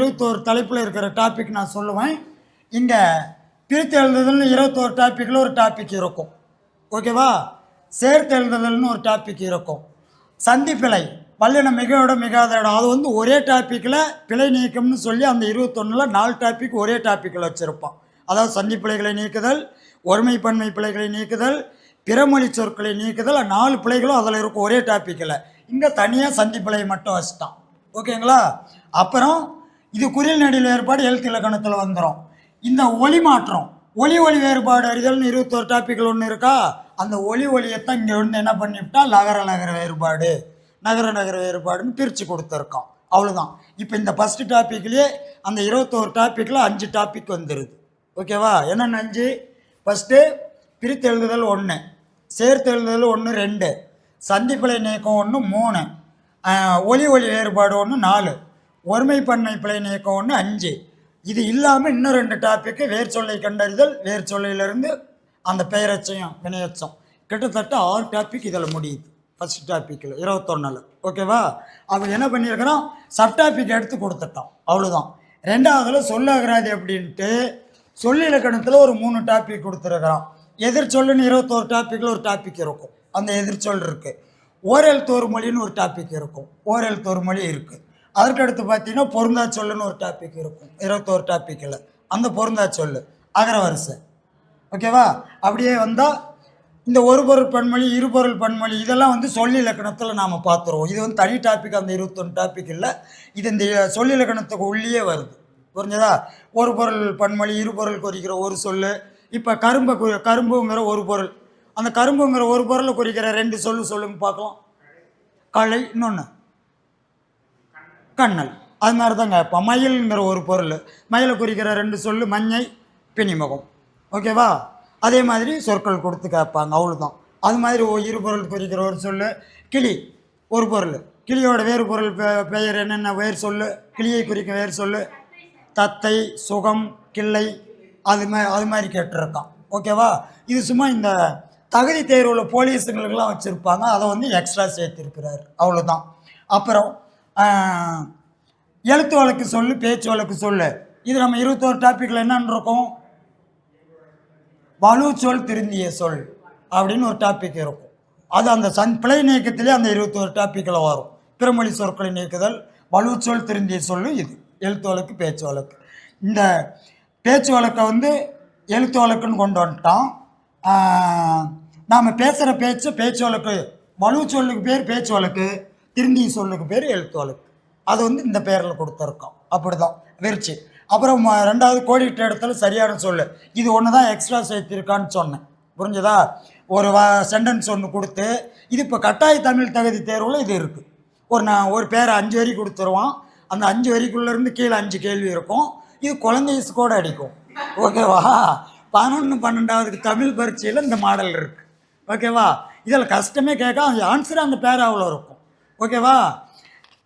இருபத்தோரு தலைப்பில் இருக்கிற டாபிக் நான் சொல்லுவேன். இங்கே பிரித்து எழுதுதல்னு இருபத்தோரு டாப்பிக்கில் ஒரு டாபிக் இருக்கும். ஓகேவா சேர்த்து எழுதுதல்னு ஒரு டாபிக் இருக்கும். சந்திப்பிழை வல்லின மிகையோட மிகாத இடம். அது வந்து ஒரே டாப்பிக்கில் பிழை நீக்கம்னு சொல்லி அந்த இருபத்தொன்னில் நாலு டாபிக் ஒரே டாப்பிக்கில் வச்சுருப்பான். அதாவது சந்திப்பிழைகளை நீக்குதல் ஒருமைப்பன்மை பிழைகளை நீக்குதல் பிறமொழி சொற்களை நீக்குதல் நாலு பிழைகளும் அதில் இருக்கும் ஒரே டாப்பிக்கில் இங்கே தனியாக சந்திப்பிழை மட்டும் வச்சுட்டான். ஓகேங்களா அப்புறம் இது குறில் நடில் வேறுபாடு எழுத்து இலக்கணத்தில் வந்துடும் இந்த ஒளி மாற்றம் ஒலி ஒளி வேறுபாடு அறிதல்னு இருபத்தோரு டாப்பிக்கில் ஒன்று இருக்கா? அந்த ஒலி ஒளியைத்தான் இங்கே வந்து என்ன பண்ணிவிட்டா? நகர நகர வேறுபாடு நகர நகர வேறுபாடுன்னு பிரித்து கொடுத்துருக்கோம் அவ்வளோதான் இப்போ இந்த ஃபஸ்ட்டு டாப்பிக்லேயே அந்த இருபத்தோரு டாப்பிக்கில் அஞ்சு டாபிக் வந்துடுது ஓகேவா என்னென்ன அஞ்சு? ஃபஸ்ட்டு பிரித்து எழுதுதல் ஒன்று சேர்த்து எழுதுதல் ஒன்று ரெண்டு சந்திப்பிழை நீக்கம் ஒன்று மூணு ஒலி ஒலி வேறுபாடு ஒன்று நாலு. ஒருமை ஒருமைப்பன்மை பிழை நீக்கம் ஒன்று அஞ்சு. இது இல்லாமல் இன்னும் ரெண்டு டாப்பிக்கு வேர் சொல்லை கண்டறிதல் வேர் சொல்லையிலிருந்து அந்த பெயரச்சையும் வினையச்சம். கிட்டத்தட்ட ஆறு டாபிக் இதில் முடியுது. ஃபஸ்ட் டாப்பிக்கில் இருபத்தொன்னில். ஓகேவா அவங்க என்ன பண்ணியிருக்கிறோம்? சப் டாபிக் எடுத்து கொடுத்துட்டான் அவ்வளோதான் ரெண்டாவதுல சொல்லாகிறாது அப்படின்ட்டு சொல்லி இலக்கணத்தில் ஒரு மூணு டாபிக் கொடுத்துருக்குறான் எதிர்ச்சொல்லுன்னு இருபத்தோரு டாப்பிக்கில் ஒரு டாபிக் இருக்கும். அந்த எதிர்ச்சொல் இருக்குது ஓரெழுத்தோர் மொழின்னு ஒரு டாபிக் இருக்கும். ஓரெழுத்தோர் மொழி இருக்குது அதற்கடுத்து பார்த்தீங்கன்னா பொருந்தா சொல்லுன்னு ஒரு டாபிக் இருக்கும். இருபத்தோரு டாப்பிக்கில் அந்த பொருந்தா சொல்லு அகர வரிசை ஓகேவா? அப்படியே வந்தால் இந்த ஒரு பொருள் பன்மொழி இருபொருள் பன்மொழி இதெல்லாம் வந்து சொல்லி இலக்கணத்தில் நாம் பார்த்துருவோம் இது வந்து தனி டாபிக் அந்த இருபத்தொன்று டாபிக் இல்லை இது இந்த சொல்லி இலக்கணத்துக்கு உள்ளே வருது. புரிஞ்சதா? ஒரு பொருள் பன்மொழி இருபொருள் குறிக்கிற ஒரு சொல் இப்போ கரும்பை குறி கரும்புங்கிற ஒரு பொருள். அந்த கரும்புங்கிற ஒரு பொருளை குறிக்கிற ரெண்டு சொல்லு சொல்லுங்க பார்க்கலாம். களை இன்னொன்று கண்ணல். அது மாதிரி தாங்க இப்போ மயில்ங்கிற ஒரு பொருள். மயிலை குறிக்கிற ரெண்டு சொல் மஞ்சை பிணிமுகம். ஓகேவா அதே மாதிரி சொற்கள் கொடுத்து கேட்பாங்க. அவ்வளோதான் அது மாதிரி இரு பொருள் குறிக்கிற ஒரு சொல்லு கிளி. ஒரு பொருள். கிளியோட வேறு பொருள் பெ- பெயர் என்னென்ன? வேறு சொல்லு கிளியை குறிக்க வேறு சொல்லு. தத்தை சுகம் கிள்ளை. அது மாதிரி அது மாதிரி கேட்டிருக்கான். ஓகேவா இது சும்மா இந்த தகுதி தேர்வில் போலீஸுங்களுக்கெல்லாம் வச்சுருப்பாங்க. அதை வந்து எக்ஸ்ட்ரா சேர்த்துருக்கிறார். அவ்வளோதான் அப்புறம் எழுத்து வழக்கு சொல்லு பேச்சு வழக்கு சொல்லு. இது நம்ம இருபத்தோரு டாப்பிக்கில் என்னன்னு இருக்கும்? வலு சொல் திருந்திய சொல் அப்படின்னு ஒரு டாபிக் இருக்கும். அது அந்த சன் பிழை நீக்கத்திலே அந்த இருபத்தோரு டாப்பிக்கில் வரும். பிறமொழி சொற்களை நீக்குதல் வலு சொல் திருந்திய சொல்லு இது. எழுத்து வழக்கு பேச்சு வழக்கு. இந்த பேச்சு வழக்கை வந்து எழுத்து வழக்குன்னு கொண்டு வந்துட்டோம் நாம் பேசுகிற பேச்சு பேச்சு வழக்கு. வலு சொல்லுக்கு பேர் பேச்சு வழக்கு. திருந்தி சொல்லுக்கு பேர் எழுத்து அது வந்து இந்த பேரில் கொடுத்துருக்கோம். அப்படி தான் விரிச்சு. அப்புறம் ரெண்டாவது கோடிட்ட இடத்துல சரியான சொல்லு. இது ஒன்று தான் எக்ஸ்ட்ரா சேர்த்திருக்கான்னு சொன்னேன். புரிஞ்சுதா? ஒரு வா சென்டென்ஸ் ஒன்று கொடுத்து இது இப்போ கட்டாய தமிழ் தகுதி தேர்வில் இது இருக்குது ஒரு நான் ஒரு பேரை அஞ்சு வரி கொடுத்துருவான். அந்த அஞ்சு வரிக்குள்ளேருந்து கீழே அஞ்சு கேள்வி இருக்கும். இது குழந்தை கூட அடிக்கும். ஓகேவா? பதினொன்று பன்னெண்டாவதுக்கு தமிழ் பரீட்சையில் இந்த மாடல் இருக்குது ஓகேவா? இதில் கஷ்டமே கேட்க ஆன்சர் அந்த பேராவில் இருக்கும். ஓகேவா?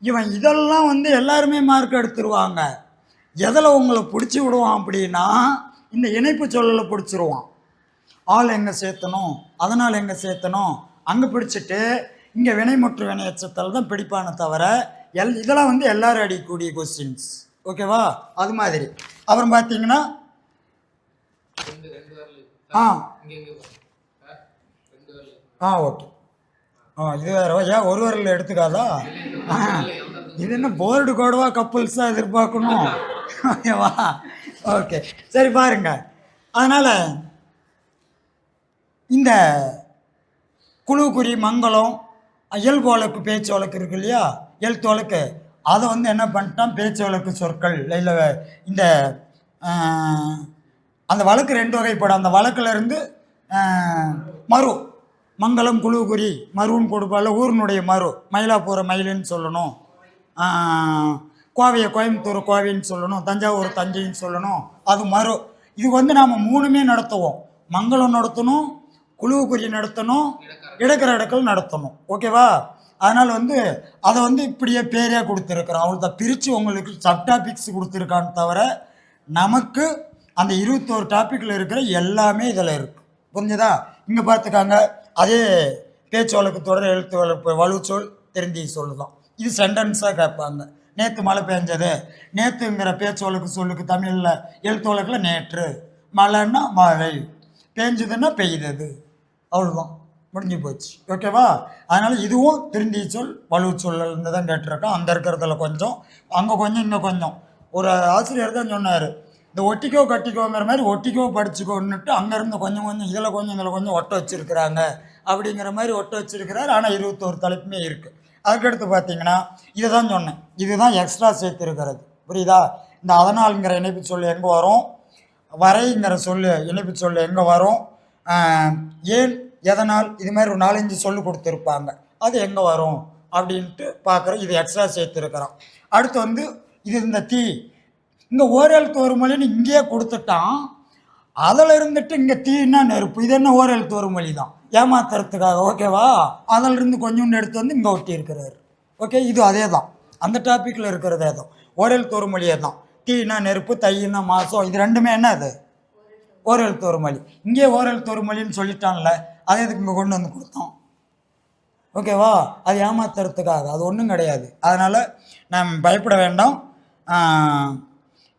இவன் இதெல்லாம் வந்து எல்லாருமே மார்க் எடுத்துருவாங்க. எதில் உங்களை பிடிச்சி விடுவான் அப்படின்னா இந்த இணைப்பு சொல்லலை பிடிச்சிருவான். ஆள் எங்கே சேர்த்தணும்? அதனால் எங்கே சேர்த்தணும்? அங்கே பிடிச்சிட்டு இங்கே வினை மற்றும் வினை எச்சத்தில் தான் பிடிப்பானே தவிர எல் இதெல்லாம் வந்து எல்லாரும் அடிக்கக்கூடிய கொஸ்டின்ஸ் ஓகேவா? அது மாதிரி. அப்புறம் பார்த்தீங்கன்னா ஆ. ஆ ஓகே. இது வேற ஏன் ஒரு வரல எடுத்துக்காதா? இது என்ன போர்டு கோடவா கப்புள்ஸாக எதிர்பார்க்கணும்? ஓகேவா ஓகே சரி பாருங்க. அதனால் இந்த குழு மங்களம் இயல்பு வழக்கு பேச்சு வழக்கு இருக்கு இல்லையா? எழுத்து வழக்கு அதை வந்து என்ன பண்ணிட்டான்? பேச்சு வழக்கு சொற்கள் இல்லை இந்த அந்த வழக்கு ரெண்டு வகைப்படும். அந்த வழக்குல இருந்து மறு. மங்களம் குழு மருவுன்னு கொடுப்பால ஊரினுடைய மறு மயிலாப்பூரை மயிலுன்னு சொல்லணும். கோவையை கோயம்புத்தூர் கோவைன்னு சொல்லணும். தஞ்சாவூர் தஞ்சைன்னு சொல்லணும். அது மறு இது வந்து நாம் மூணுமே நடத்துவோம். மங்களம் நடத்தணும் குழுவுக்குரிய நடத்தணும் இடக்கிற இடக்கள் நடத்தணும். ஓகேவா? அதனால் வந்து அதை வந்து இப்படியே பேரையாக கொடுத்துருக்குறோம். அவ்வளோதான் பிரித்து உங்களுக்கு சப் டாபிக்ஸ் கொடுத்துருக்கான்னு தவிர நமக்கு அந்த இருபத்தோரு டாப்பிக்கில் இருக்கிற எல்லாமே இதில் இருக்குது புரிஞ்சுதா? இங்கே பார்த்துக்காங்க அதே பேச்சு வழக்கு தொடர் எழுத்து வழக்கு வலுச்சொல் திருந்தி சொல்லுதான். இது சென்டென்ஸாக கேட்பாங்க. நேற்று மழை பெஞ்சது. நேற்றுங்கிற பேச்சு வழக்கு சொல்லுக்கு தமிழில் எழுத்து வழக்கில் நேற்று. மழைன்னா மழை. பெஞ்சதுன்னா பெய்தது. அவ்வளோதான் முடிஞ்சு போச்சு. ஓகேவா அதனால் இதுவும் திருந்தி சொல் வலு சொல்லல்னு தான் கேட்டிருக்கோம். அந்த இருக்கிறதுல கொஞ்சம் அங்கே கொஞ்சம் இங்கே கொஞ்சம். ஒரு ஆசிரியர் தான் சொன்னார். இந்த ஒட்டிக்கோ கட்டிக்கோங்கிற மாதிரி ஒட்டிக்கோ படிச்சுக்கோன்னுட்டு அங்கேருந்து கொஞ்சம் கொஞ்சம் இதில் கொஞ்சம் இதில் கொஞ்சம் ஒட்ட வச்சுருக்குறாங்க. அப்படிங்கிற மாதிரி ஒட்ட வச்சிருக்கிறார். ஆனால் இருபத்தோரு தலைப்புமே இருக்குது அதுக்கடுத்து பார்த்தீங்கன்னா இதை தான் சொன்னேன். இதுதான் எக்ஸ்ட்ரா சேர்த்துருக்கிறது. புரியுதா? இந்த அதனால்ங்கிற இணைப்பு சொல் எங்கே வரும்? வரைங்கிற சொல் இணைப்பு சொல் எங்கே வரும்? ஏன் எதனால்? இது மாதிரி ஒரு நாலஞ்சு சொல்லு கொடுத்துருப்பாங்க. அது எங்கே வரும்? அப்படின்ட்டு பார்க்குறோம் இது எக்ஸ்ட்ரா சேர்த்துருக்குறோம். அடுத்து வந்து இது இந்த தீ. இங்கே ஓரெழுத்து ஒரு மொழின்னு இங்கேயே கொடுத்துட்டான். அதில் இருந்துட்டு இங்கே தீன்னா நெருப்பு. இது என்ன ஓரெழுத்து ஒரு மொழி தான் ஏமாத்துறதுக்காக ஓகேவா? அதில் இருந்து கொஞ்சோண்டு எடுத்து வந்து இங்கே ஒட்டி இருக்கிறாரு ஓகே இது அதே தான் அந்த டாப்பிக்கில் இருக்கிறதே தான் ஓரெழுத்து தோறுமொழியே தான் தீனா நெருப்பு தையினா மாசம் இது ரெண்டுமே என்ன அது? ஓரல் ஒரு மொழி இங்கே ஓரல் ஒரு மொழின்னு சொல்லிட்டான்ல அதை இதுக்கு இங்கே கொண்டு வந்து கொடுத்தோம்? ஓகேவா? அது ஏமாத்துறதுக்காக அது ஒன்றும் கிடையாது. அதனால் நாம் பயப்பட வேண்டாம்.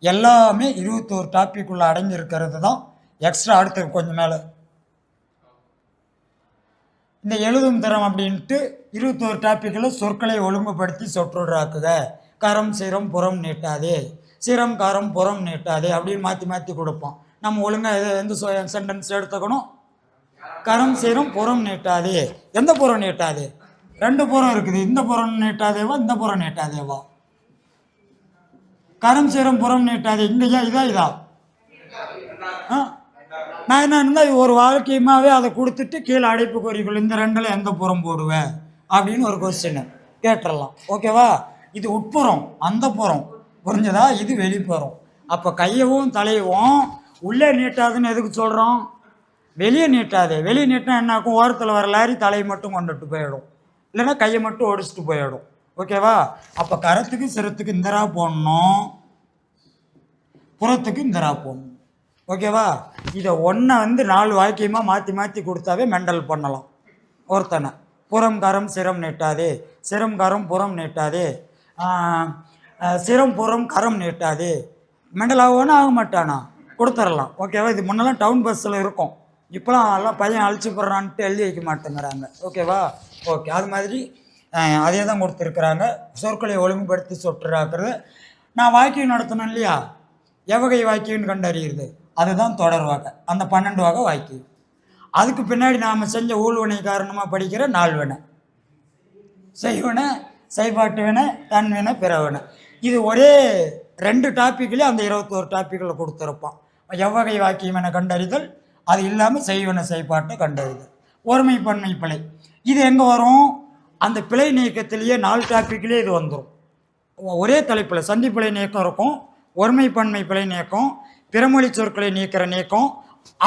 எல்லாமே இருபத்தோரு டாப்பிக்குள்ளே அடங்கியிருக்கிறது தான் எக்ஸ்ட்ரா அடுத்து கொஞ்சம் மேலே இந்த எழுதும் திறம் அப்படின்ட்டு இருபத்தோரு டாப்பிக்கில் சொற்களை ஒழுங்குபடுத்தி சொற்றொடராக்குக. கரம் சிரம் புறம் நீட்டாதே. சிரம் கரம் புறம் நீட்டாதே அப்படின்னு மாற்றி மாற்றி கொடுப்போம். நம்ம ஒழுங்காக எது எந்த சென்டென்ஸ் எடுத்துக்கணும்? கரம் சிரம் புறம் நீட்டாதே. எந்த புறம் நீட்டாதே? ரெண்டு புறம் இருக்குது. இந்த புறம் நீட்டாதேவா இந்த புறம் நீட்டாதேவா? கரம் சிரம் புறம் நீட்டாதே. இங்கேயா இதா இதா. ஆ? நான் என்ன இருந்தால் ஒரு வாழ்க்கையுமாவே அதை கொடுத்துட்டு கீழே அடைப்பு குறிக்குள் இந்த ரெண்டில் எந்த புறம் போடுவேன் அப்படின்னு ஒரு கொஸ்டின் கேட்டுடலாம் ஓகேவா இது உட்புறம் அந்த புறம். புரிஞ்சதா? இது வெளிப்புறம். அப்போ கையவும் தலையவும் உள்ளே நீட்டாதுன்னு எதுக்கு சொல்கிறோம் வெளியே நீட்டாது. வெளியே நீட்டினா என்ன ஆகும் ஓரத்தில் வர லாரி தலையை மட்டும் கொண்டுட்டு போயிடும். இல்லைன்னா கையை மட்டும் ஒடிச்சிட்டு போயிடும். ஓகேவா அப்போ கரத்துக்கு சிரத்துக்கு இந்தரா போடணும். புறத்துக்கு இந்தரா போடணும். ஓகேவா? இதை ஒன்றை வந்து நாலு வாக்கியமாக மாற்றி மாற்றி கொடுத்தாவே மெண்டல் பண்ணலாம். ஒருத்தனை. புறம் கரம் சிரம் நீட்டாதே. சிரம் கரம் புறம் நீட்டாதே. சிரம் புறம் கரம் நீட்டாதே. மெண்டல் ஆகுவானா ஆக மாட்டானா? கொடுத்துடலாம். ஓகேவா? இது முன்னெல்லாம் டவுன் பஸ்ஸில் இருக்கும். இப்போலாம் எல்லாம் பையன் அழிச்சு போடுறான்ட்டு எழுதி வைக்க மாட்டேங்கிறாங்க. ஓகேவா? ஓகே. அது மாதிரி அதே தான் கொடுத்துருக்குறாங்க. சொற்களை ஒழுங்குபடுத்தி சொற்றாக்குறது. நான் வாக்கியம் நடத்தணும் இல்லையா? எவகை வாக்கியம்னு கண்டறியுது அதுதான் தொடர் வகை அந்த பன்னெண்டு வகை வாய்க்கு. அதுக்கு பின்னாடி நாம் செஞ்ச ஊழ்வினை காரணமாக படிக்கிற நால்வினை. செய்வன செய்பாட்டுவினை தன்வினை பிறவினை. இது ஒரே ரெண்டு டாப்பிக்லேயே அந்த இருபத்தோரு டாப்பிக்கில் கொடுத்துருப்பான். எவ்வகை வாக்கியம் என கண்டறிதல் அது இல்லாமல் செய்வன செயல்பாட்டை கண்டறிதல். ஒருமை பன்மை பிழை. இது எங்கே வரும்? அந்த பிழை நீக்கத்திலேயே நாலு டாப்பிக்லேயே இது வந்துடும் ஒரே தலைப்பில் சந்திப்பிழை நீக்கம் இருக்கும் ஒருமை பன்மை பிழை நீக்கம் பிறமொழி சொற்களை நீக்கிற நீக்கம்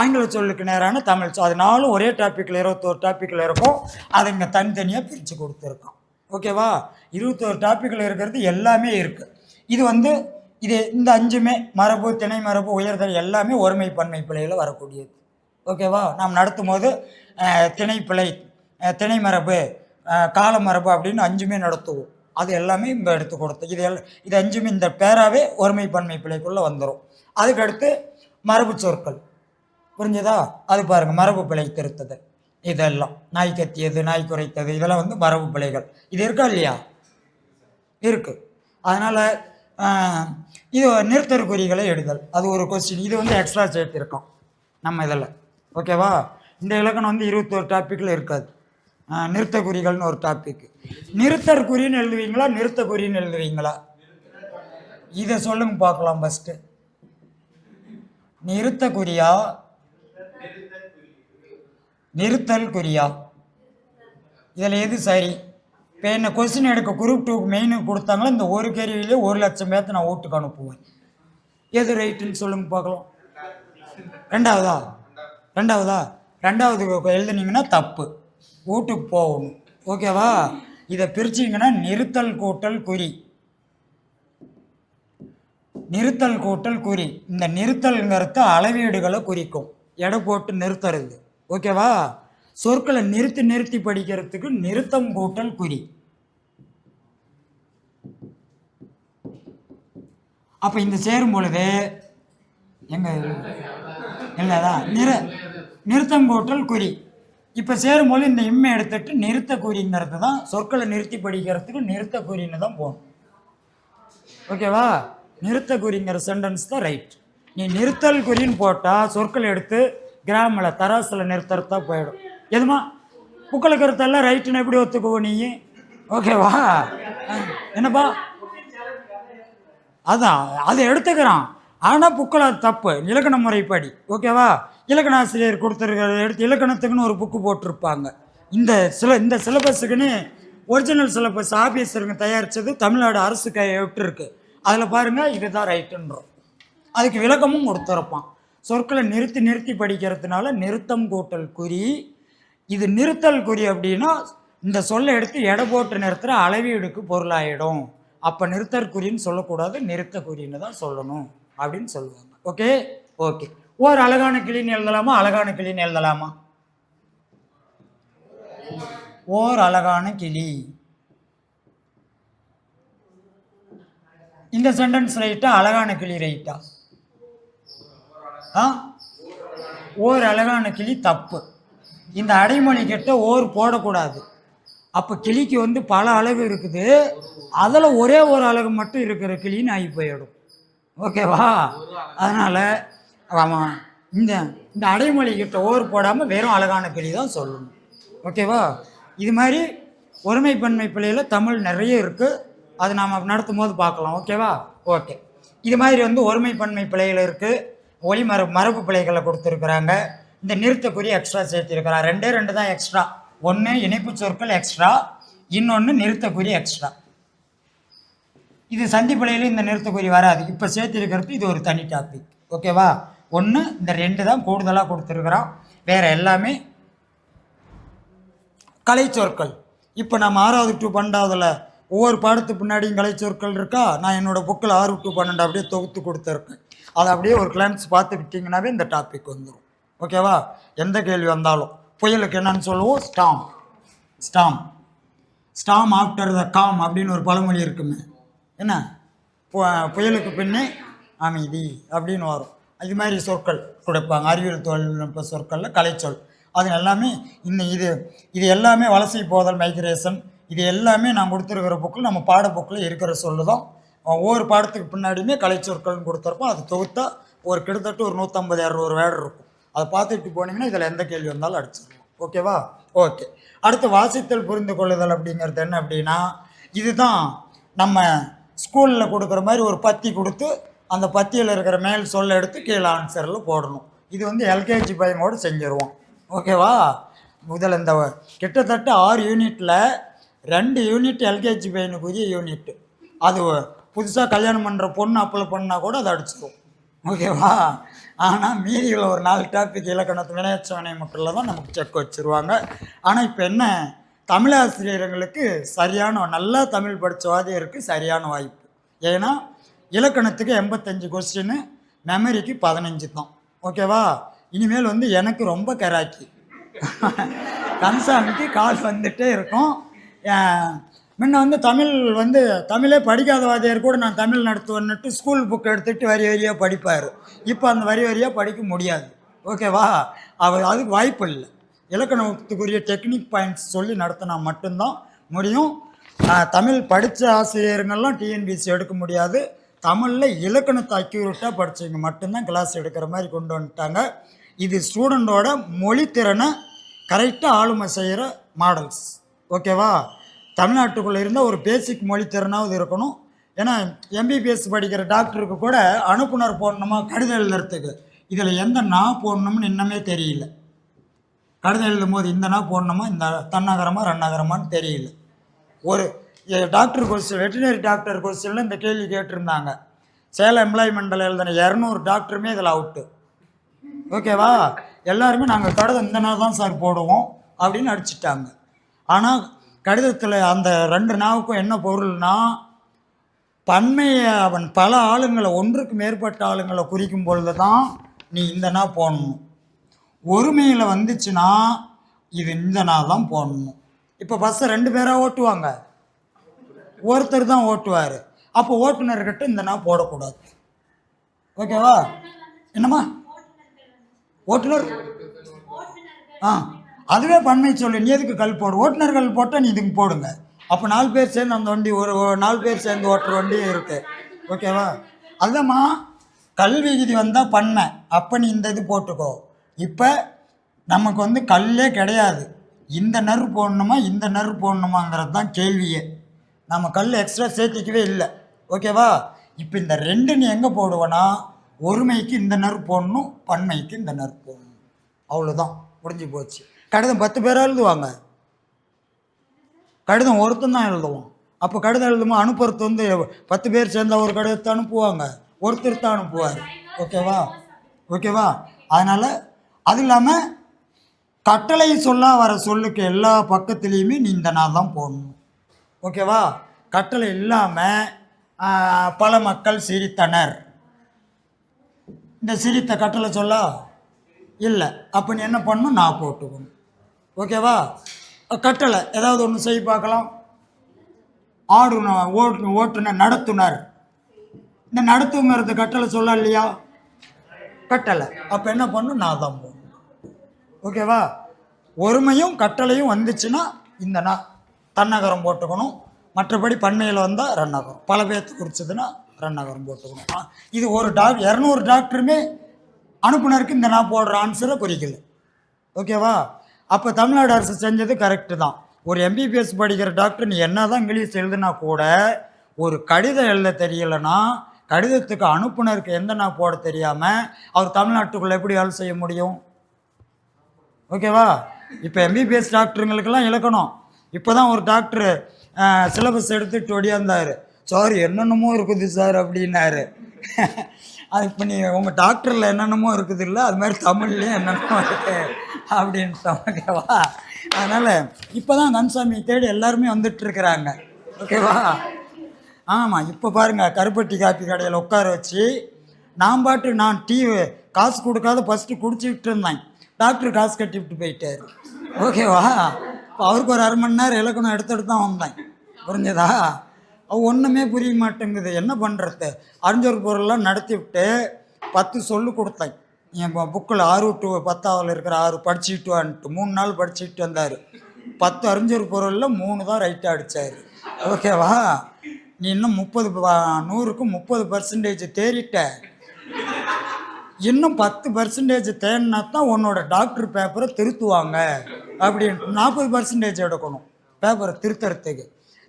ஆங்கில சொல்லுக்கு நேரான தமிழ். சொல் அதனாலும் ஒரே டாப்பிக்கில் இருபத்தோரு டாப்பிக்கில் இருக்கும். அதை இங்கே தனித்தனியாக பிரித்து கொடுத்துருக்கோம். ஓகேவா இருபத்தோரு டாப்பிக்கில் இருக்கிறது எல்லாமே இருக்குது இது வந்து இது இந்த அஞ்சுமே மரபு திணை மரபு உயர்தல் எல்லாமே ஒருமை பன்மை பிழையில் வரக்கூடியது. ஓகேவா நாம் நடத்தும் போது திணைப்பிழை திணை மரபு கால மரபு அப்படின்னு அஞ்சுமே நடத்துவோம். அது எல்லாமே இங்கே எடுத்து கொடுத்து இது எல் இது அஞ்சுமே இந்த பேராவே ஒருமை பன்மை பிழைக்குள்ளே வந்துடும் அதுக்கடுத்து மரபு சொற்கள். புரிஞ்சுதா? அது பாருங்கள் மரபு பிழை திருத்தது இதெல்லாம் நாய் கத்தியது நாய் குறைத்தது இதெல்லாம் வந்து மரபு பிழைகள். இது இருக்கா இல்லையா? இருக்குது அதனால் இது நிறுத்தற்குறிகளை எழுதல் அது ஒரு கொஸ்டின் இது வந்து எக்ஸ்ட்ரா சேர்த்துருக்கோம் நம்ம இதில். ஓகேவா இந்த இலக்கணம் வந்து இருபத்தோரு டாப்பிக்கில் இருக்காது. நிறுத்தக்குறிகள்னு ஒரு டாபிக் நிறுத்தற்குறின்னு எழுதுவீங்களா? நிறுத்தக்குறின்னு எழுதுவீங்களா? இதை சொல்லுங்க பார்க்கலாம் ஃபஸ்ட்டு நிறுத்தக்குறியா? நிறுத்தல் குறியா இதில் எது சரி? இப்போ என்ன கொஸ்டின் எடுக்க குரூப் டூக்கு மெயின் கொடுத்தாங்களோ? இந்த ஒரு கேள்வியிலே ஒரு லட்சம் பேர்த்து நான் வீட்டுக்கு அனுப்புவேன். எது ரைட்டுன்னு சொல்லுங்க பார்க்கலாம். ரெண்டாவதா? ரெண்டாவதா? ரெண்டாவது எழுதுனீங்கன்னா தப்பு. வீட்டுக்கு போகணும். ஓகேவா இதை பிரிச்சிங்கன்னா நிறுத்தல் கூட்டல் குறி. நிறுத்தல் கூட்டல் குறி. இந்த நிறுத்தல்ங்கிறது அளவீடுகளை குறிக்கும். எடை போட்டு நிறுத்துறது. ஓகேவா? சொற்களை நிறுத்தி நிறுத்தி படிக்கிறதுக்கு நிறுத்தம் கூட்டல் குறி. அப்போ இந்த சேரும் பொழுது எங்க இல்லைதா நிற நிறுத்தம் கூட்டல் குறி. இப்போ சேரும்போது இந்த இம்மை எடுத்துட்டு நிறுத்த குறிங்கிறது தான் சொற்களை நிறுத்தி படிக்கிறதுக்கு நிறுத்த குறின்னு தான் போகணும். ஓகேவா? நிறுத்த குறிங்கிற சென்டென்ஸ் தான் ரைட் நீ நிறுத்தல் குறின்னு போட்டால் சொற்கள் எடுத்து கிராமில் தராசில் நிறுத்துறது தான் போயிடும். எதுமா? புக்கில் இருக்கிறதெல்லாம் ரைட்டுன்னு எப்படி ஒத்துக்குவோ நீ? ஓகேவா என்னப்பா? அதான் அதை எடுத்துக்கிறான். ஆனால் புக்கில் அது தப்பு. இலக்கண முறைப்படி. ஓகேவா இலக்கண ஆசிரியர் கொடுத்துருக்கிறத எடுத்து இலக்கணத்துக்குன்னு ஒரு புக்கு போட்டிருப்பாங்க. இந்த சில இந்த சிலபஸுக்குன்னு ஒரிஜினல் சிலபஸ் ஆஃபீஸருங்க தயாரித்தது தமிழ்நாடு அரசு கையை விட்டுருக்கு. அதில் பாருங்கள் இதுதான் ரைட்டுன்றோம் அதுக்கு விளக்கமும் கொடுத்துருப்பான். சொற்களை நிறுத்தி நிறுத்தி படிக்கிறதுனால நிறுத்தம் கூட்டல் குறி. இது நிறுத்தல் குறி அப்படின்னா இந்த சொல்லை எடுத்து எடை போட்டு நிறுத்துகிற அளவீடுக்கு பொருளாயிடும். அப்போ நிறுத்தற்குறின்னு சொல்லக்கூடாது நிறுத்தக்குறின்னு தான் சொல்லணும் அப்படின்னு சொல்லுவாங்க. ஓகே ஓகே ஓர் அழகான கிளின்னு எழுதலாமா? அழகான கிளின்னு எழுதலாமா? ஓர் அழகான கிளி. இந்த சென்டென்ஸ் ரைட்டா அழகான கிளி ரைட்டா? ஆ? ஓர் அழகான கிளி தப்பு. இந்த அடைமொழி கிட்ட ஓர் போடக்கூடாது. அப்போ கிளிக்கு வந்து பல அழகு இருக்குது. அதில் ஒரே ஒரு அழகு மட்டும் இருக்கிற கிளின்னு ஆகி போயிடும். ஓகேவா? அதனால் ஆமாம் இந்த இந்த அடைமொழி கிட்ட ஓர் போடாமல் வெறும் அழகான கிளி தான் சொல்லணும். ஓகேவா? இது மாதிரி ஒருமைப்பன்மை பிள்ளையில் தமிழ் நிறைய இருக்குது அது நாம் நடத்தும் போது பார்க்கலாம். ஓகேவா? ஓகே. இது மாதிரி வந்து ஒருமைப்பன்மை பிழைகள் இருக்குது ஒளி மரபு மரபு பிழைகளை கொடுத்துருக்குறாங்க. இந்த நிறுத்தக்குறி எக்ஸ்ட்ரா சேர்த்திருக்கிறான் ரெண்டே ரெண்டு தான் எக்ஸ்ட்ரா ஒன்று இணைப்பு சொற்கள் எக்ஸ்ட்ரா இன்னொன்று நிறுத்தக்குறி எக்ஸ்ட்ரா இது சந்தி பிழையிலும் இந்த நிறுத்தக்குறி வராது. இப்போ சேர்த்திருக்கிறது இது ஒரு தனி டாபிக் ஓகேவா? ஒன்று இந்த ரெண்டு தான் கூடுதலாக கொடுத்துருக்குறோம் வேறு எல்லாமே கலைச்சொற்கள். இப்போ நம்ம ஆறாவது டு பன்னெண்டாவதில் ஒவ்வொரு பாடத்து பின்னாடியும் கலைச்சொற்கள் இருக்கா? நான் என்னோட புக்கில் ஆறு டு பன்னெண்டு அப்படியே தொகுத்து கொடுத்துருக்கேன். அதை அப்படியே ஒரு கிளான்ஸ் பார்த்து விட்டிங்கனாவே இந்த டாபிக் வந்துடும் ஓகேவா எந்த கேள்வி வந்தாலும். புயலுக்கு என்னன்னு சொல்லுவோம்? ஸ்டாம் ஸ்டாம் ஸ்டாம் ஆஃப்டர் த காம் அப்படின்னு ஒரு பழமொழி இருக்குமே. என்ன? பு- புயலுக்கு பின்னே அமைதி அப்படின்னு வரும். இது மாதிரி சொற்கள் கொடுப்பாங்க. அறிவியல் தொழில்நுட்ப சொற்களில் கலைச்சொல். அது எல்லாமே இன்னும் இது இது எல்லாமே வலசை போதல் மைக்ரேஷன் இது எல்லாமே நான் கொடுத்துருக்கிற புக்கில் நம்ம பாட புக்கில் இருக்கிற சொல்லு தான் ஒவ்வொரு பாடத்துக்கு பின்னாடியுமே கலைச்சொற்கள்னு கொடுத்துருப்போம். அது தொகுத்தா ஒரு கிட்டத்தட்ட ஒரு நூற்றம்பது இரநூறு வேர்டு இருக்கும். அதை பார்த்துட்டு போனீங்கன்னா இதில் எந்த கேள்வி வந்தாலும் அடிச்சிடலாம். ஓகேவா? ஓகே. அடுத்து வாசித்தல் புரிந்து கொள்ளுதல் அப்படிங்கிறது என்ன அப்படின்னா இதுதான் நம்ம ஸ்கூலில் கொடுக்குற மாதிரி ஒரு பத்தி கொடுத்து அந்த பத்தியில் இருக்கிற மேல் சொல்ல எடுத்து கீழே ஆன்சரில் போடணும். இது வந்து எல்கேஜி பையனோடு செஞ்சிருவோம். ஓகேவா? முதல் இந்த கிட்டத்தட்ட ஆறு யூனிட்டில் ரெண்டு யூனிட் எல்கேஜி பையனுக்குரிய யூனிட் அது புதுசாக கல்யாணம் பண்ணுற பொண்ணு அப்ளை பண்ணால் கூட அதை அடிச்சிடும் ஓகேவா ஆனால் மீதியில் ஒரு நாலு டாபிக் இலக்கணத்து வினையச்ச வினைமுற்றில் தான் நமக்கு செக் வச்சுருவாங்க. ஆனால் இப்போ என்ன? தமிழ் ஆசிரியர்களுக்கு சரியான நல்லா தமிழ் படித்தவாதியருக்கு சரியான வாய்ப்பு. ஏன்னா இலக்கணத்துக்கு எண்பத்தஞ்சு கொஸ்டின்னு மெமரிக்கு பதினஞ்சு தான். ஓகேவா இனிமேல் வந்து எனக்கு ரொம்ப கராக்கி. கன்சாமிக்கு கால் வந்துகிட்டே இருக்கும். முன்ன வந்து தமிழ் வந்து தமிழே படிக்காத வாத்தியார் கூட நான் தமிழ் நடத்துவேன்னுட்டு ஸ்கூல் புக் எடுத்துட்டு வரி வரியாக படிப்பார். இப்போ அந்த வரி வரியாக படிக்க முடியாது. ஓகேவா அவர் அதுக்கு வாய்ப்பு இல்லை. இலக்கணத்துக்குரிய டெக்னிக் பாயிண்ட்ஸ் சொல்லி நடத்தினா மட்டும்தான் முடியும். தமிழ் படித்த ஆசிரியருங்கெல்லாம் டிஎன்பிசி எடுக்க முடியாது. தமிழில் இலக்கணத்தை அக்யூரேட்டாக படித்தவங்க மட்டும்தான் கிளாஸ் எடுக்கிற மாதிரி கொண்டு வந்துட்டாங்க. இது ஸ்டூடெண்டோட மொழித்திறனை கரெக்டாக ஆளுமை செய்கிற மாடல்ஸ் ஓகேவா? தமிழ்நாட்டுக்குள்ளே இருந்தால் ஒரு பேசிக் மொழி திறனாவது இருக்கணும். ஏன்னா எம்பிபிஎஸ் படிக்கிற டாக்டருக்கு கூட அனுப்புனர் போடணுமா? கடிதம் எழுதுறதுக்கு. இதில் எந்த நா போடணும்னு இன்னமே தெரியல. கடிதம் எழுதும் போது இந்த நா போடணுமா? இந்த தன்னகரமா ரெண்டகரமான்னு தெரியல. ஒரு டாக்டர் கொஸ்டின் வெட்டினரி டாக்டர் கொஸ்டினில் இந்த கேள்வி கேட்டிருந்தாங்க. சேலம் எம்ப்ளாய்மெண்ட்டில் எழுதின இரநூறு டாக்டருமே இதில் அவுட்டு. ஓகேவா? எல்லாருமே நாங்கள் கடிதம் இந்த நாள் தான் சார் போடுவோம் அப்படின்னு அடிச்சிட்டாங்க. ஆனால் கடிதத்தில் அந்த ரெண்டு நாவுக்கும் என்ன பொருள்னா பன்மையை அவன் பல ஆளுங்களை ஒன்றுக்கு மேற்பட்ட ஆளுங்களை குறிக்கும் பொழுது தான் நீ இந்த நா போடணும். ஒருமையில் வந்துச்சுன்னா இது இந்த நா தான் போடணும். இப்போ பஸ்ஸை ரெண்டு பேராக ஓட்டுவாங்க. ஒருத்தர் தான் ஓட்டுவார். அப்போ ஓட்டுநர்கிட்ட இந்த நா போடக்கூடாது. ஓகேவா? என்னம்மா? ஓட்டுநர்? ஆ. அதுவே பன்மை சொல்லு நீ எதுக்கு கல் போடு? ஓட்டுநர்கள் போட்டால் நீ இதுக்கு போடுங்க. அப்போ நாலு பேர் சேர்ந்து அந்த வண்டி ஒரு நாலு பேர் சேர்ந்து ஓட்டுற வண்டி இருக்குது ஓகேவா? அதுதான்மா கல்வி விதி வந்தால் பண்ண. அப்போ நீ இந்த இது போட்டுக்கோ. இப்போ நமக்கு வந்து கல்லே கிடையாது. இந்த நறு போடணுமா இந்த நறு போடணுமாங்கிறது தான் கேள்வியே. நம்ம கல் எக்ஸ்ட்ரா சேர்த்திக்கவே இல்லை. ஓகேவா? இப்போ இந்த ரெண்டு நீ எங்கே போடுவேன்னா ஒருமைக்கு இந்த நறு போடணும் பன்மைக்கு இந்த நறு போடணும். அவ்வளோதான் முடிஞ்சு போச்சு. கடிதம் பத்து பேராக எழுதுவாங்க. கடிதம் ஒருத்தன் தான் எழுதுவோம் அப்போ கடிதம் எழுதுமோ அனுப்புறது வந்து பத்து பேர் சேர்ந்தா ஒரு கடிதத்தை அனுப்புவாங்க. ஒருத்தர் தான் அனுப்புவார். ஓகேவா? ஓகேவா? அதனால் அது இல்லாமல் கட்டளை சொல்ல வர சொல்லுக்கு எல்லா பக்கத்துலேயுமே நீ இந்த நாள் தான் போடணும். ஓகேவா? கட்டளை இல்லாமல் பல மக்கள் சிரித்தனர். இந்த சிரித்த கட்டளை சொல்ல? இல்லை. அப்போ நீ என்ன பண்ணணும்? நான் போட்டுக்கணும். ஓகேவா? கட்டளை. ஏதாவது ஒன்று செய்ய பார்க்கலாம். ஆடுன ஓட்டு ஓட்டுனர் நடத்துனர். இந்த நடத்துங்கிறது கட்டளை சொல்ல இல்லையா? கட்டளை. அப்போ என்ன பண்ணணும் நான் தான் போகணும். ஓகேவா? ஒருமையும் கட்டளையும் வந்துச்சுன்னா இந்த நா தன்னகரம் போட்டுக்கணும். மற்றபடி பண்ணையில் வந்தால் ரன்னகரம். பல பேர்த்து குறிச்சதுன்னா ரன்னகரம் போட்டுக்கணும். ஆ, இது ஒரு டாக் இரநூறு டாக்டருமே அனுப்புனருக்கு இந்த நான் போடுற ஆன்சரை குறிக்கல. ஓகேவா? அப்போ தமிழ்நாடு அரசு செஞ்சது கரெக்டு தான். ஒரு எம்பிபிஎஸ் படிக்கிற டாக்டர் நீ என்ன தான் இங்கிலீஷ் எழுதுனா கூட ஒரு கடிதம் எழுத தெரியலைன்னா கடிதத்துக்கு அனுப்புனருக்கு எந்த நான் போட தெரியாமல் அவர் தமிழ்நாட்டுக்குள்ளே எப்படி வேலை செய்ய முடியும்? ஓகேவா இப்போ எம்பிபிஎஸ் டாக்டருங்களுக்கெல்லாம் இழக்கணும் இப்போ தான் ஒரு டாக்டரு சிலபஸ் எடுத்துட்டு ஒடியாந்தார் சார் என்னென்னமோ இருக்குது சார் அப்படின்னாரு. அது இப்போ நீ உங்கள் டாக்டரில் என்னென்னமோ இருக்குது இல்லை? அது மாதிரி தமிழ்லேயும் என்னென்னமோ இருக்குது அப்படின்னு ஓகேவா அதனால் இப்போ தான் கன்சாமி தேடி எல்லாருமே வந்துட்டு இருக்கிறாங்க. ஓகேவா? ஆமாம் இப்போ பாருங்கள் கருப்பட்டி காப்பி கடையில் உட்கார வச்சு நான் பாட்டு நான் டீ காசு கொடுக்காத ஃபஸ்ட்டு குடிச்சிக்கிட்டு இருந்தேன். டாக்டர் காசு கட்டி விட்டு போயிட்டார். ஓகேவா? இப்போ அவருக்கு ஒரு அரை மணி நேரம் இலக்கணம் எடுத்துகிட்டு தான் வந்தேன். புரிஞ்சதா? ஒன்றுமே புரிய மாட்டேங்குது. என்ன பண்ணுறது அறிஞர் பொருள்லாம் நடத்தி விட்டு பத்து சொல்லு கொடுத்தேன். என் புக்கில் ஆறு டு பத்தாவில் இருக்கிற ஆறு படிச்சுட்டு வந்துட்டு மூணு நாள் படிச்சுட்டு வந்தார். பத்து அறிஞர் பொருளில் மூணு தான் ரைட்டாக அடித்தார் ஓகேவா நீ இன்னும் முப்பது ப- நூறுக்கு முப்பது பர்சன்டேஜ் தேறிட்ட. இன்னும் பத்து பர்சன்டேஜ் தேடினா தான் உன்னோட டாக்டர் பேப்பரை திருத்துவாங்க. அப்படின்ட்டு நாற்பது பர்சன்டேஜ் எடுக்கணும். பேப்பரை திருத்துறதுக்கு.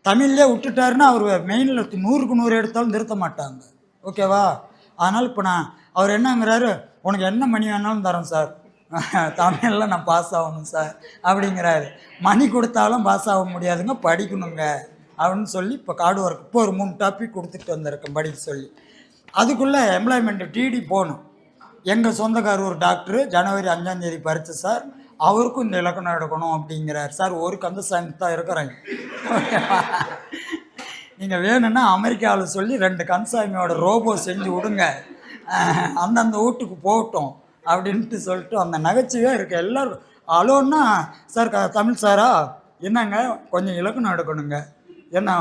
தமிழ்லேயே விட்டுட்டாருன்னா அவர் மெயினில் நூறுக்கு நூறு எடுத்தாலும் நிறுத்த மாட்டாங்க. ஓகேவா? அதனால் இப்போ நான் அவர் என்னங்கிறாரு உனக்கு என்ன மணி வேணாலும் தரேன் சார். தமிழில் நான் பாஸ் ஆகணும் சார். அப்படிங்கிறாரு. மணி கொடுத்தாலும் பாஸ் ஆக முடியாதுங்க படிக்கணுங்க. அப்படின்னு சொல்லி இப்போ கார்டு ஒர்க் இப்போ ஒரு மூணு டாபிக் கொடுத்துட்டு வந்திருக்கேன் படிக்க சொல்லி. அதுக்குள்ளே எம்ப்ளாய்மெண்ட்டு டிடி போகணும். எங்கள் சொந்தக்காரர் ஒரு டாக்டரு ஜனவரி அஞ்சாந்தேதி பறிச்சு சார். அவருக்கும் இந்த இலக்கணம் எடுக்கணும் அப்படிங்கிறார். சார் ஒரு கந்தசாமி தான் இருக்கிறாங்க. நீங்கள் வேணும்னா அமெரிக்காவில் சொல்லி ரெண்டு கன்சாமியோட ரோபோ செஞ்சு விடுங்க. அந்தந்த வீட்டுக்கு போகட்டும் அப்படின்ட்டு சொல்லிட்டு அந்த நகைச்சுவையாக இருக்குது எல்லோரும் அலோன்னா சார் க தமிழ் சாரா? என்னங்க? கொஞ்சம் இலக்கணம் எடுக்கணுங்க. என்ன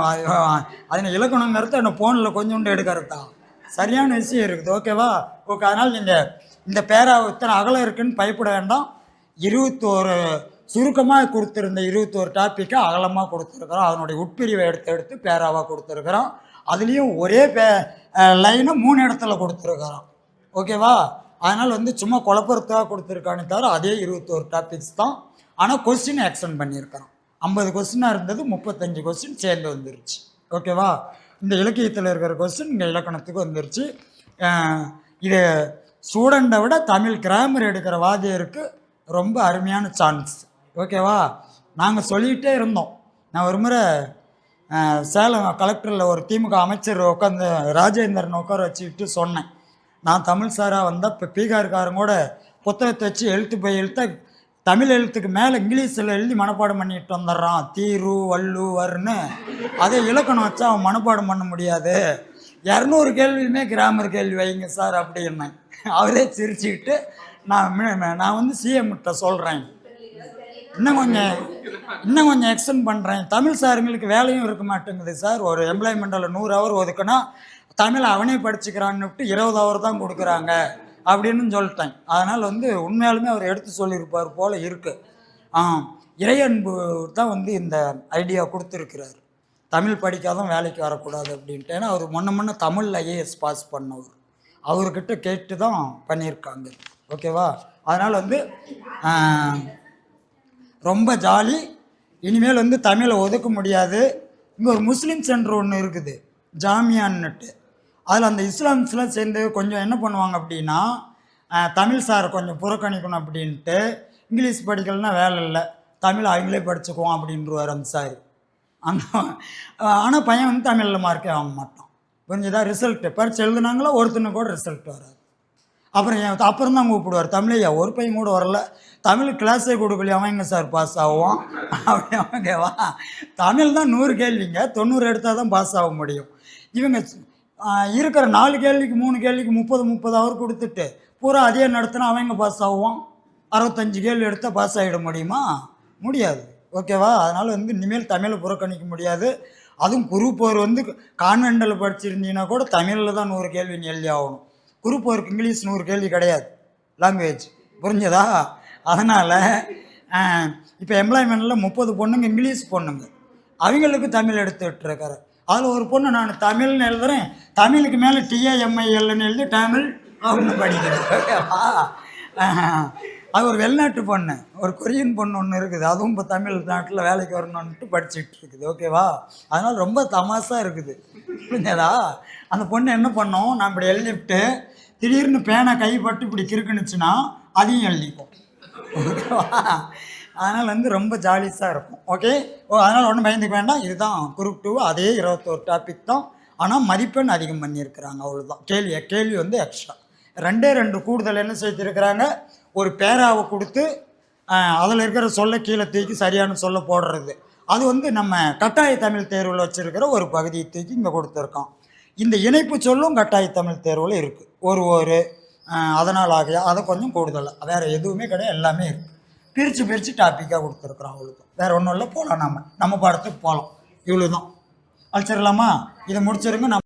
அதில் இலக்கணங்கிறது என்ன ஃபோனில் கொஞ்சோண்டு எடுக்கிறதா? சரியான விஷயம் இருக்குது ஓகேவா? ஓகே அதனால் நீங்கள் இந்த பேரா இத்தனை அகலம் இருக்குதுன்னு பயப்பட வேண்டாம். இருபத்தோரு சுருக்கமாக கொடுத்துருந்த இருபத்தோரு டாப்பிக்கை அகலமாக கொடுத்துருக்குறோம். அதனுடைய உட்பிரிவை எடுத்து எடுத்து பேராவாக கொடுத்துருக்குறோம். அதுலேயும் ஒரே பே லைனை மூணு இடத்துல கொடுத்துருக்குறோம். ஓகேவா? அதனால் வந்து சும்மா குழப்பறதுக்காக கொடுத்துருக்கானே தவிர அதே இருபத்தோரு டாபிக்ஸ் தான். ஆனால் கொஸ்டின் எக்ஸ்டெண்ட் பண்ணியிருக்கிறோம். ஐம்பது கொஸ்டினாக இருந்தது முப்பத்தஞ்சு கொஸ்டின் சேர்ந்து வந்துருச்சு. ஓகேவா? இந்த இலக்கியத்தில் இருக்கிற கொஸ்டின் இங்கே இலக்கணத்துக்கு வந்துருச்சு. இது ஸ்டூடெண்ட்டை விட தமிழ் கிராமர் எடுக்கிற வாதியருக்கு ரொம்ப அருமையான சான்ஸ் ஓகேவா? நாங்கள் சொல்லிகிட்டே இருந்தோம். நான் ஒரு முறை சேலம் கலெக்டரில் ஒரு திமுக அமைச்சர் உட்காந்து ராஜேந்திரன் உட்கார வச்சுக்கிட்டு சொன்னேன். நான் தமிழ் சாராக வந்தால் இப்போ பீகார்காரங்கூட புத்தகத்தை வச்சு எழுத்து போய் எழுத்த தமிழ் எழுத்துக்கு மேலே இங்கிலீஷில் எழுதி மனப்பாடம் பண்ணிட்டு வந்துடுறான். தீரு வள்ளுவர்னு அதே இலக்கணம் வச்சா அவன் மனப்பாடம் பண்ண முடியாது. இரநூறு கேள்வியுமே கிராமர் கேள்வி வைங்க சார் அப்படின்னேன். அவரே சிரிச்சுக்கிட்டு நான் நான் வந்து சிஎம்கிட்ட சொல்கிறேன் இன்னும் கொஞ்சம் இன்னும் கொஞ்சம் எக்ஸ்டெண்ட் பண்ணுறேன் தமிழ் சாருங்களுக்கு வேலையும் இருக்க மாட்டேங்குது சார் ஒரு எம்ப்ளாய்மெண்ட்டில் நூறு ஹவர் ஒதுக்குனா தமிழ் அவனே படிச்சுக்கிறான்னுட்டு இருபது அவர் தான் கொடுக்குறாங்க அப்படின்னு சொல்லிட்டேன். அதனால் வந்து உண்மையாலுமே அவர் எடுத்து சொல்லியிருப்பார் போல் இருக்குது ஆ இறையன்பு தான் வந்து இந்த ஐடியா கொடுத்துருக்கிறார். தமிழ் படிக்காதான் வேலைக்கு வரக்கூடாது அப்படின்ட்டு. ஏன்னா அவர் முன்ன முன்ன தமிழில் ஐஏஎஸ் பாஸ் பண்ணவர். அவர்கிட்ட கேட்டு தான் பண்ணியிருக்காங்க. ஓகேவா அதனால் வந்து ரொம்ப ஜாலி. இனிமேல் வந்து தமிழை ஒதுக்க முடியாது. இங்கே ஒரு முஸ்லீம் சென்டர் ஒன்று இருக்குது. ஜாமியான்னுட்டு. அதில் அந்த இஸ்லாம்ஸ்லாம் சேர்ந்து கொஞ்சம் என்ன பண்ணுவாங்க அப்படின்னா தமிழ் சார் கொஞ்சம் புறக்கணிக்கணும் அப்படின்ட்டு இங்கிலீஷ் படிக்கலைன்னா வேலை இல்லை. தமிழ் அவங்களே படிச்சுக்குவோம் அப்படின்றவார் அந்த சார். அந்த ஆனால் பையன் வந்து தமிழில் மார்க்கே வாங்க மாட்டான். புரிஞ்சுதா? ரிசல்ட்டு பரிச்சு எழுதுனாங்களோ? ஒருத்தனுக்கு கூட ரிசல்ட் வராது. அப்புறம் என் அப்புறம் தான் கூப்பிடுவார். தமிழையா? ஒரு பையன் கூட வரல. தமிழ் கிளாஸே கொடுக்கலையே? அவன் எங்கே சார் பாஸ் ஆகுவான் அப்படி அவங்கவா தமிழ் தான் நூறு கேள்விங்க. தொண்ணூறு எடுத்தால் தான் பாஸ் ஆக முடியும். இவங்க இருக்கிற நாலு கேள்விக்கு மூணு கேள்விக்கு முப்பது முப்பது அவர் கொடுத்துட்டு பூரா அதே நடத்தினா அவன் எங்கே பாஸ் ஆகுவான் அறுபத்தஞ்சு கேள்வி எடுத்தால் பாஸ் ஆகிட முடியுமா? முடியாது. ஓகேவா? அதனால் வந்து இனிமேல் தமிழை புறக்கணிக்க முடியாது. அதுவும் குரூப் ஒரு வந்து கான்வெண்டில் படிச்சிருந்தீங்கன்னா கூட தமிழில் தான் நூறு கேள்வி எழுதி ஆகணும். குரூப் ஒர்க் இங்கிலீஷ் நூறு கேள்வி கிடையாது. லாங்குவேஜ் புரிஞ்சதா? அதனால் இப்போ எம்ப்ளாய்மெண்ட்டில் முப்பது பொண்ணுங்க இங்கிலீஷ் பொண்ணுங்க. அவங்களுக்கு தமிழ் எடுத்து இருக்கிறேன் அதில் ஒரு பொண்ணு நான் தமிழ்னு எழுதுறேன். தமிழுக்கு மேலே டிஏஎம்ஐஎல்னு எழுதி தமிழ் அப்படின்னு படிக்கிறேன் அது ஒரு வெளிநாட்டு பொண்ணு. ஒரு கொரியன் பொண்ணு ஒன்று இருக்குது. அதுவும் இப்போ தமிழ் நாட்டில் வேலைக்கு வரணுன்ட்டு படிச்சுட்டு இருக்குது ஓகேவா? அதனால் ரொம்ப தமாசாக இருக்குது. புரிஞ்சதா? அந்த பொண்ணு என்ன பண்ணோம்? நான் இப்படி எழுதிவிட்டு திடீர்னு பேனை கைப்பட்டு இப்படி கிறுக்குனுச்சுன்னா அதையும் எழுதிக்கும். ஓகேவா அதனால் வந்து ரொம்ப ஜாலிஸாக இருக்கும். ஓகே ஓ அதனால் ஒன்றும் பயந்துக்க வேண்டாம். இதுதான் குரூப் டூ அதே இருபத்தோரு டாபிக் தான். ஆனால் மதிப்பெண் அதிகம் பண்ணியிருக்கிறாங்க. அவ்வளோதான் கேள்வி கேள்வி வந்து எக்ஸ்ட்ரா ரெண்டே ரெண்டு கூடுதல் என்ன செய்திருக்கிறாங்க ஒரு பேராவை கொடுத்து அதில் இருக்கிற சொல்ல கீழே தூக்கி சரியான சொல்ல போடுறது. அது வந்து நம்ம கட்டாய தமிழ் தேர்வில் வச்சுருக்கிற ஒரு பகுதியை தூக்கி இங்கே கொடுத்துருக்கோம் இந்த இணைப்பு சொல்லும் கட்டாய தமிழ் தேர்வில் இருக்குது ஒரு ஒரு அதனால் ஆகிய அதை கொஞ்சம் கூடுதலாக வேறு எதுவுமே கிடையாது எல்லாமே இருக்குது பிரித்து பிரித்து டாப்பிக்காக கொடுத்துருக்குறோம் அவ்வளோதான் வேறு ஒன்றும் இல்லை போகலாம் நம்ம நம்ம பாடத்துக்கு போகலாம் இவ்வளோ தான் அழைச்சிடலாமா? இதை முடிச்சிருங்க நம்ம